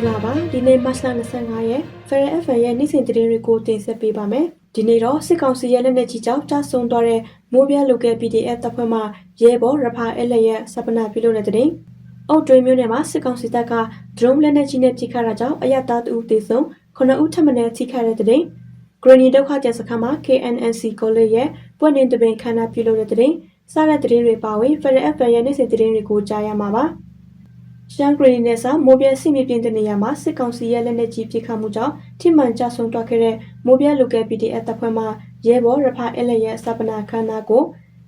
္ဂလာပါဒီနေ့မတ်လ25ရက် Ferrer FM ရဲ့နေ့စဉ်သတင်းတွေကိုတင်ဆက်ပေးပါမယ်ဒီနေ့တော့စစ်ကောင်စီရဲ့လက်နက်ကြီးကြောင့်တဆုံသွားတဲ့မိုးပြလိုကဲ PDF တပ်ဖွဲ့မှရဲဘော်ရဖာအဲလက်ရဲ့စပနာပြုလုပ်တဲ့တဲ့အုတ်တွင်းမျိုးနယ်မှာစစ်ကောင်စီတပ်ကဒရုန်းလက်နက်ကြီးနဲ့ပစ်ခတ်တာကြောင့်အရတားတူတေဆုံး9ဦးထပ်မံထိခိုက်တဲ့တဲ့ဂရနီဒုက္ခကျစခန်းမှာ KNNC ကိုလေးရဲ့ပွင့်နေတပင်ခန္ဓာပြုလုပ်တဲ့တဲ့စတဲ့တဲ့တွေပါဝင် Ferrer FM ရဲ့နေ့စဉ်သတင်းတွေကိုကြားရမှာပါ ရှမ်းဂရီနယ်စာမိုးပြဲစီမီပြင်းတဲ့နေရာမှာစစ်ကောင်စီရဲ့လက်နက်ကြီးပစ်ခတ်မှုကြောင့်ထိမှန်ကြဆုံးသွားခဲ့တဲ့မိုးပြဲလိုကယ် PDF တပ်ဖွဲ့မှရဲဘော်ရဖာအဲလက်ရဲ့စပနာခန္ဓာကို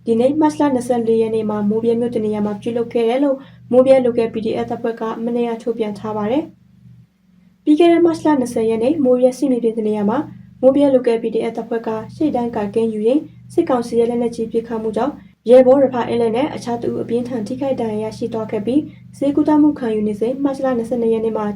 ဒီနေ့မတ်လ24ရက်နေ့မှာမိုးပြဲမြို့တနေရာမှာပြုလုပ်ခဲ့တယ်လို့မိုးပြဲလိုကယ် PDF တပ်ဖွဲ့ကမနေ့ကထုတ်ပြန်ထားပါတယ်။ပြီးခဲ့တဲ့မတ်လ20ရက်နေ့မိုးပြဲစီမီပြင်းတဲ့နေရာမှာမိုးပြဲလိုကယ် PDF တပ်ဖွဲ့ကရှေ့တန်းကကင်းယူရင်စစ်ကောင်စီရဲ့လက်နက်ကြီးပစ်ခတ်မှုကြောင့်ရဲဘော်ရဖာအဲလက်နဲ့အခြားသူအပြင်းထန်ထိခိုက်ဒဏ်ရာရရှိသွားခဲ့ပြီး ဈေးကူတမှုခံယူနေစဉ်မတ်လ22ရက်နေ့မှာ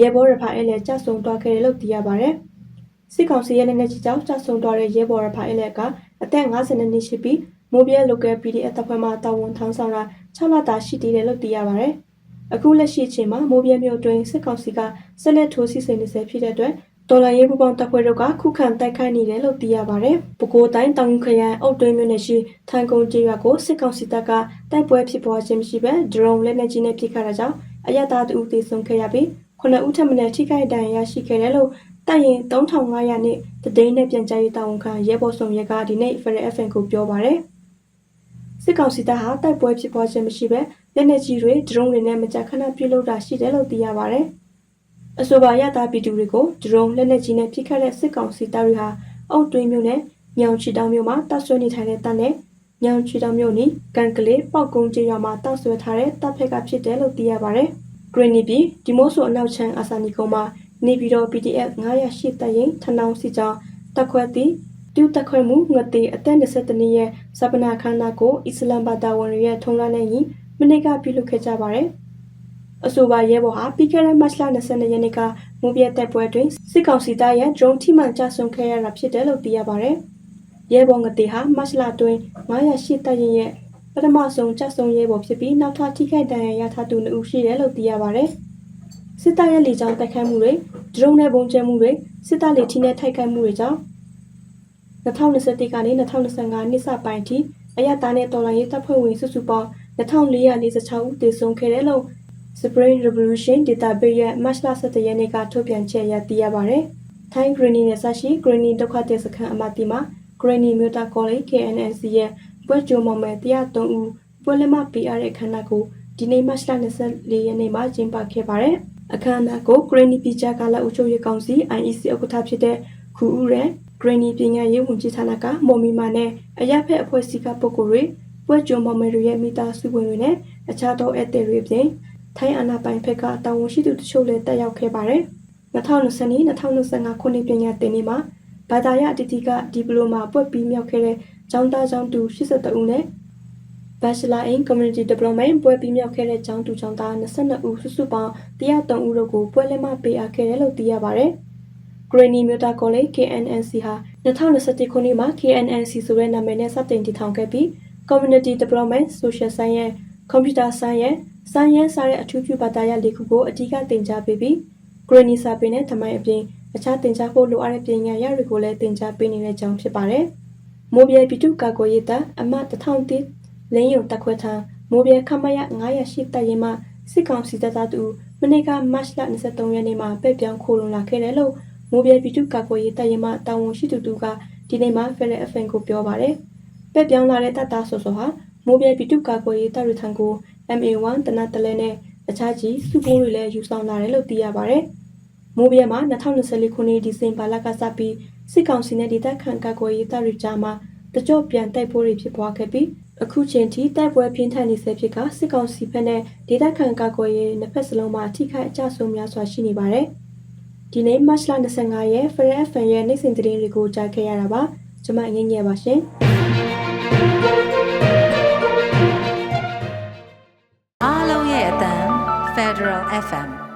ရဲဘော်ရဖာအဲလက်ကြဆုံသွားခဲ့တယ်လို့သိရပါတယ်။စစ်ကောင်စီရဲ့လက်နက်ကြီးကြောင့်ကြဆုံသွားတဲ့ရဲဘော်ရဖာအဲလက်ကအသက်52နှစ်ရှိပြီးမိုးပြဲ local PDF တပ်ဖွဲ့မှတာဝန်ထမ်းဆောင်တာ6လတာရှိသေးတယ်လို့သိရပါတယ်။အခုလက်ရှိအချိန်မှာမိုးပြဲမြို့တွင်စစ်ကောင်စီကဆက်လက်ထိုးစစ်ဆင်နေဆဲဖြစ်တဲ့အတွက် တော်လိုင်းရေးပူပေါင်းတပ်ဖွဲ့တို့ကခုခံတိုက်ခိုက်နေတယ်လို့သိရပါတယ်။ပဲခူးတိုင်းတောင်ခရိုင်အုတ်တွင်းမြို့နယ်ရှိထန်ကုန်းကျေးရွာကိုစစ်ကောင်စီတပ်ကတိုက်ပွဲဖြစ်ပွားခြင်းမရှိဘဲဒရုန်းလက်နက်ကြီးနဲ့ပစ်ခတ်တာကြောင့်အရတားတူသေဆုံးခဲ့ရပြီးခုနှစ်ဦးထပ်မံထိခိုက်ဒဏ်ရာရရှိခဲ့တယ်လို့တပ်ရင်3500နဲ့တသိန်းနဲ့ပြန်ကြားရေးတာဝန်ခံရဲဘော်ဆောင်ရဲကဒီနေ့ Ferrer FM ကိုပြောပါတယ်။စစ်ကောင်စီတပ်ဟာတိုက်ပွဲဖြစ်ပွားခြင်းမရှိဘဲလက်နက်ကြီးတွေဒရုန်းတွေနဲ့မကြာခဏပြုတ်လုတာရှိတယ်လို့သိရပါတယ်။ အဆိုပါရတာပြည်သူတွေကိုဒရုန်းလက်နက်ကြီးနဲ့ပစ်ခတ်တဲ့စစ်ကောင်စီတပ်တွေဟာအုတ်တွင်းမြို့နယ်ညောင်ချီတောင်မြို့မှာတပ်ဆွဲနေထိုင်တဲ့တပ်နဲ့ညောင်ချီတောင်မြို့နီကန်ကလေးပောက်ကုန်းကျေးရွာမှာတပ်ဆွဲထားတဲ့တပ်ဖက်ကဖြစ်တယ်လို့သိရပါတယ်။ဂရနီပြည်ဒီမိုဆိုအနောက်ချမ်းအာဆာနီကုန်းမှာနေပြည်တော် PDF 908တပ်ရင်ထနောင်းစီကြောင်းတက်ခွဲသည့်တူတက်ခွဲမှုငတိအသက်20နှစ်ရဲ့စပနာခန္ဓာကိုအစ္စလမ်ဘာသာဝင်တွေရဲ့ထုံးလာတဲ့ညီမနေ့ကပြုလုပ်ခဲ့ကြပါတယ်။ အဆိုပါရဲဘော်ဟာပြီးခဲ့တဲ့မတ်လ22ရက်နေ့ကမူပြတ်တပ်ပွဲတွင်စစ်ကောင်စီတပ်ရဲ့ drone ထိမှန်ကျဆုံးခဲ့ရတာဖြစ်တယ်လို့သိရပါတယ်။ရဲဘော်ငတိဟာမတ်လတွင်908တပ်ရင်ရဲ့ပထမဆုံးကျဆုံးရဲဘော်ဖြစ်ပြီးနောက်ထပ်ထိခိုက်ဒဏ်ရာရထားသူ2ဦးရှိတယ်လို့သိရပါတယ်။စစ်တပ်ရဲ့လေကြောင်းတိုက်ခိုက်မှုတွေ drone နဲ့ပုံကျဲမှုတွေစစ်တပ်လေထီနဲ့ထိုက်ခိုက်မှုတွေကြောင့်2021ကနေ2025နှစ်စပိုင်းထိအရတားနဲ့တော်လိုင်းရေးတပ်ဖွဲ့ဝင်စုစုပေါင်း2446ဦးသေဆုံးခဲ့တယ်လို့ Spring Revolution Database ရဲ့ March 17ရက်နေ့ကထုတ်ပြန်ချက်အရသိရပါတယ်။ Thai Greening နဲ့ဆက်ရှိ Greening ဒုက္ခသည်စခန်းအမတီမှာ Greening မြို့တာ College KNNC ရဲ့ပွဲကြိုမောင်မယ်103ဦးပွဲလက်မပေးရတဲ့အခမ်းအနားကိုဒီနေ့ March 24ရက်နေ့မှာကျင်းပခဲ့ပါတယ်။အခမ်းအနားကို Greening ပြည်ချကာလအုပ်ချုပ်ရေးကောင်စီ IEC ဥက္ကဋ္ဌဖြစ်တဲ့ခူဦးရဲ Greening ပညာရေးဝန်ကြီးဌာနကမော်မီမာနဲ့အရက်ဖက်အဖွဲ့အစည်းကပုဂ္ဂိုလ်တွေပွဲကြိုမောင်မယ်တွေရဲ့မိသားစုဝင်တွေနဲ့အခြားသောဧည့်သည်တွေအပြင် ထိုင်းအာဏာပိုင်ဘက်ကတာဝန်ရှိသူတချို့လည်းတက်ရောက်ခဲ့ပါတယ်။2020-2025ခုနှစ်ပညာသင်နှစ်မှာဘာသာရအတီးတီကဒီပလိုမာပွက်ပြီးမြောက်ခဲ့တဲ့ကျောင်းသားကျောင်းသူ82ဦးနဲ့ Bachelor in Community Development ပွဲပြီးမြောက်ခဲ့တဲ့ကျောင်းသူကျောင်းသား22ဦးစုစုပေါင်း103ဦးတို့ကိုပွဲလက်မှပေးအပ်ခဲ့တယ်လို့သိရပါတယ်။ Granny Muta College KNNC ဟာ2021ခုနှစ်မှာ KNNC ဆိုတဲ့နာမည်နဲ့စတင်တည်ထောင်ခဲ့ပြီး Community Development Social Science Computer Science စာရန်စားတဲ့အထူးပြုဘာသာရပ်လေးခုကိုအဓိကသင်ကြားပေးပြီးဂရနီစာပေနဲ့ဓမ္မအပြင်အခြားသင်ကြားဖို့လိုအပ်တဲ့ပညာရပ်တွေကိုလည်းသင်ကြားပေးနေတဲ့ကြောင်းဖြစ်ပါတယ်။မိုးပြဲပြည်သူ့ကာကွယ်ရေးတပ်အမတ်1000လင်းယုံတက်ခွဲထံမိုးပြဲခမရ908တပ်ရင်မှစစ်ကောင်စီတပ်သားတူမနေ့ကမတ်လ23ရက်နေ့မှာပဲ့ပြောင်းခိုးလုံလာခဲ့တယ်လို့မိုးပြဲပြည်သူ့ကာကွယ်ရေးတပ်ရင်မှတာဝန်ရှိသူတူကဒီနေ့မှ Federal FN ကိုပြောပါတယ်။ပဲ့ပြောင်းလာတဲ့တပ်သားဆိုဆိုဟာ မိုးပြဲပြည်သူ့ကာကွယ်ရေးတပ်ရထံကို MA1 တနတ်တလဲနဲ့အခြားကြီးစုပိုးတွေလည်းယူဆောင်လာတယ်လို့သိရပါတယ်။မိုးပြဲမှာ2024ခုနှစ်ဒီဇင်ဘာလကစပြီးစစ်ကောင်စီနဲ့ဒေသခံကာကွယ်ရေးတပ်တွေကြားမှာတကြော့ပြန်တိုက်ပွဲတွေဖြစ်ပွားခဲ့ပြီးအခုချိန်ထိတိုက်ပွဲပြင်းထန်နေဆဲဖြစ်ကစစ်ကောင်စီဘက်နဲ့ဒေသခံကာကွယ်ရေးနှစ်ဖက်စလုံးမှာအထိခိုက်အကျဆုံးများစွာရှိနေပါတယ်။ဒီနေ့မတ်လ25ရက် Fair FM ရဲ့နေ့စဉ်သတင်းတွေကိုကြားခဲ့ရတာပါ။ကျွန်မငင်းငယ်ပါရှင်။ Integral FM.